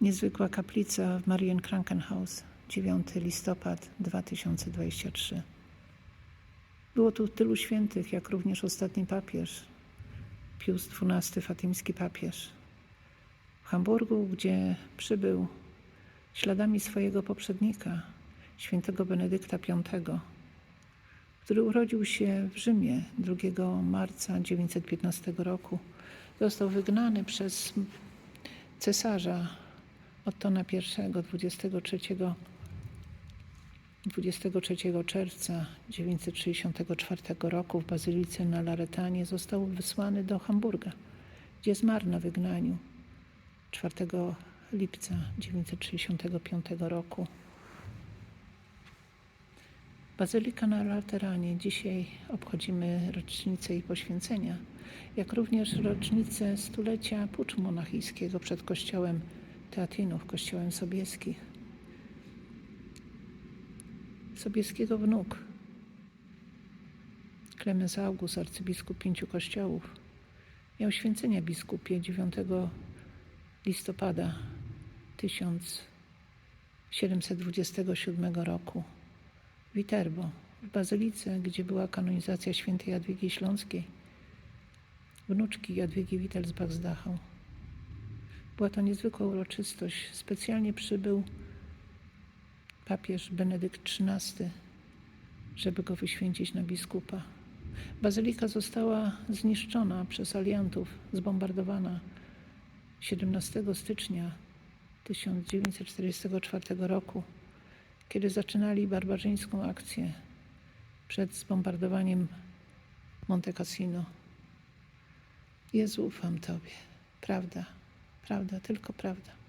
Niezwykła kaplica w Marienkrankenhaus, 9 listopad 2023. Było tu tylu świętych, jak również ostatni papież, Pius XII, fatimski papież. W Hamburgu, gdzie przybył śladami swojego poprzednika, świętego Benedykta V, który urodził się w Rzymie 2 marca 915 roku, został wygnany przez cesarza Ottona I 23, 23 czerwca 964 roku w bazylice na Laretanie został wysłany do Hamburga, gdzie zmarł na wygnaniu 4 lipca 965 roku. Bazylika na Lateranie. Dzisiaj obchodzimy rocznicę jej poświęcenia, jak również rocznicę stulecia puczu monachijskiego przed kościołem Teatinów, kościołem Sobieskich. Sobieskiego wnuk, Klemens August, arcybiskup pięciu kościołów, miał święcenia biskupie 9 listopada 1727 roku. Witerbo, w Bazylice, gdzie była kanonizacja świętej Jadwigi Śląskiej, wnuczki Jadwigi Wittelsbach z Dachau. Była to niezwykła uroczystość. Specjalnie przybył papież Benedykt XIII, żeby go wyświęcić na biskupa. Bazylika została zniszczona przez aliantów, zbombardowana 17 stycznia 1944 roku kiedy zaczynali barbarzyńską akcję przed zbombardowaniem Monte Cassino. Jezu, ufam Tobie. Prawda, prawda, tylko prawda.